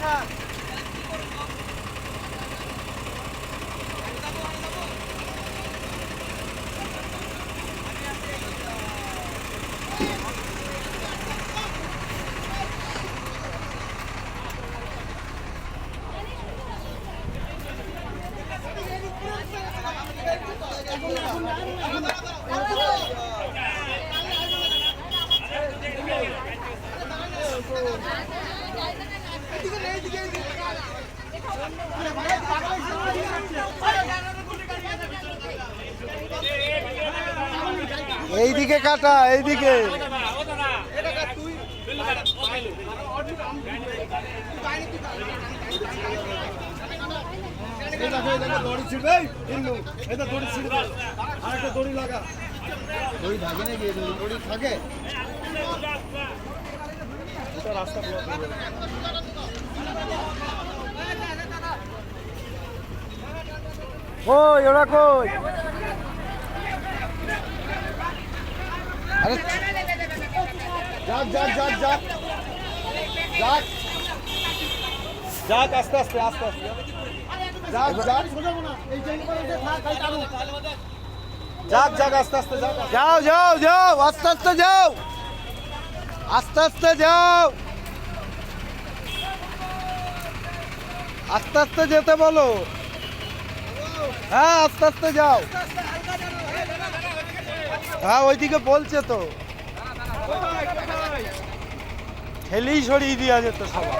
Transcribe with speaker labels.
Speaker 1: na. Ano এইদিকে কাটা এইদিকে।
Speaker 2: দড়ি ছিড়বে এটা দড়ি ছিড়বে আর একটা দড়ি লাগা দড়ি থাকে। নাকি দড়ি থাকে রাস্তা
Speaker 1: কই ওরা কই? আরে
Speaker 2: যাক যাক যাক যাক। যাক। যাক আস্তে আস্তে আস্তে আস্তে। যাক যাক। এই আস্তে আস্তে
Speaker 1: যাও যাও যাও আস্তে আস্তে যাও। আস্তে আস্তে যাও। আস্তে আস্তে যেতে বলো। হ্যাঁ আস্তে আস্তে যাও। হ্যাঁ ওইদিকে বলছে তো। ঠেলেই সরিয়ে দেওয়া যেত সবাই।